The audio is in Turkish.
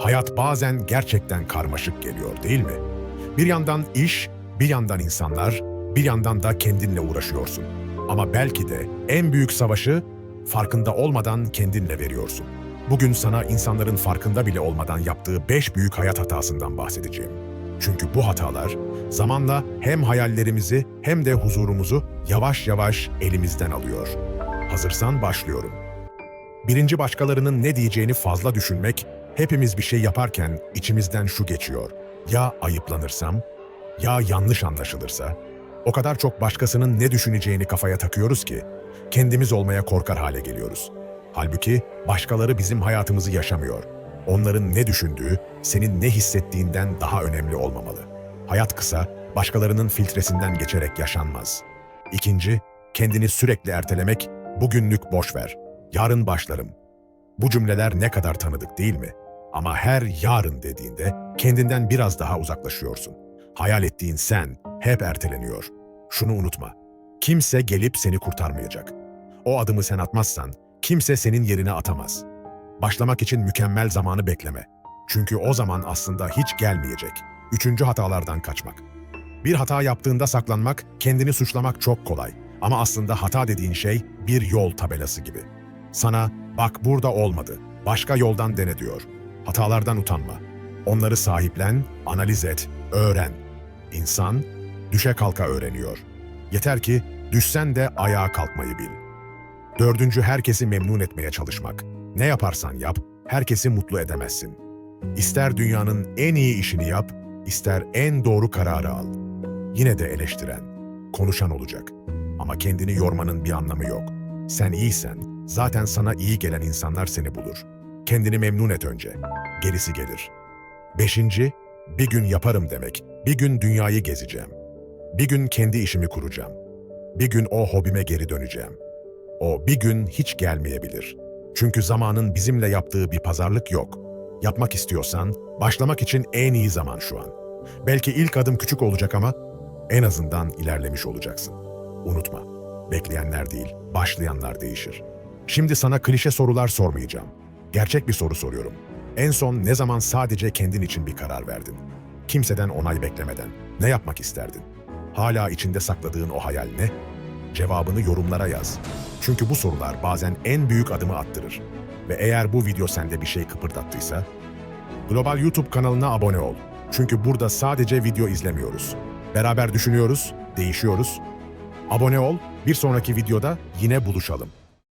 Hayat bazen gerçekten karmaşık geliyor değil mi? Bir yandan iş, bir yandan insanlar, bir yandan da kendinle uğraşıyorsun. Ama belki de en büyük savaşı farkında olmadan kendinle veriyorsun. Bugün sana insanların farkında bile olmadan yaptığı beş büyük hayat hatasından bahsedeceğim. Çünkü bu hatalar zamanla hem hayallerimizi hem de huzurumuzu yavaş yavaş elimizden alıyor. Hazırsan başlıyorum. Birinci başkalarının ne diyeceğini fazla düşünmek, hepimiz bir şey yaparken içimizden şu geçiyor. Ya ayıplanırsam? Ya yanlış anlaşılırsa? O kadar çok başkasının ne düşüneceğini kafaya takıyoruz ki, kendimiz olmaya korkar hale geliyoruz. Halbuki başkaları bizim hayatımızı yaşamıyor. Onların ne düşündüğü, senin ne hissettiğinden daha önemli olmamalı. Hayat kısa, başkalarının filtresinden geçerek yaşanmaz. İkinci, kendini sürekli ertelemek, bugünlük boş ver. Yarın başlarım. Bu cümleler ne kadar tanıdık değil mi? Ama her yarın dediğinde kendinden biraz daha uzaklaşıyorsun. Hayal ettiğin sen hep erteleniyor. Şunu unutma. Kimse gelip seni kurtarmayacak. O adımı sen atmazsan kimse senin yerine atamaz. Başlamak için mükemmel zamanı bekleme. Çünkü o zaman aslında hiç gelmeyecek. Üçüncü hatalardan kaçmak. Bir hata yaptığında saklanmak, kendini suçlamak çok kolay. Ama aslında hata dediğin şey bir yol tabelası gibi. Sana bak burada olmadı, başka yoldan dene diyor. Hatalardan utanma. Onları sahiplen, analiz et, öğren. İnsan düşe kalka öğreniyor. Yeter ki düşsen de ayağa kalkmayı bil. Dördüncü herkesi memnun etmeye çalışmak. Ne yaparsan yap, herkesi mutlu edemezsin. İster dünyanın en iyi işini yap, ister en doğru kararı al. Yine de eleştiren, konuşan olacak. Ama kendini yormanın bir anlamı yok. Sen iyisen, zaten sana iyi gelen insanlar seni bulur. Kendini memnun et önce. Gerisi gelir. Beşinci, bir gün yaparım demek. Bir gün dünyayı gezeceğim. Bir gün kendi işimi kuracağım. Bir gün o hobime geri döneceğim. O bir gün hiç gelmeyebilir. Çünkü zamanın bizimle yaptığı bir pazarlık yok. Yapmak istiyorsan, başlamak için en iyi zaman şu an. Belki ilk adım küçük olacak ama en azından ilerlemiş olacaksın. Unutma, bekleyenler değil, başlayanlar değişir. Şimdi sana klişe sorular sormayacağım. Gerçek bir soru soruyorum. En son ne zaman sadece kendin için bir karar verdin? Kimseden onay beklemeden. Ne yapmak isterdin? Hala içinde sakladığın o hayal ne? Cevabını yorumlara yaz. Çünkü bu sorular bazen en büyük adımı attırır. Ve eğer bu video sende bir şey kıpırdattıysa, Global YouTube kanalına abone ol. Çünkü burada sadece video izlemiyoruz. Beraber düşünüyoruz, değişiyoruz. Abone ol, bir sonraki videoda yine buluşalım.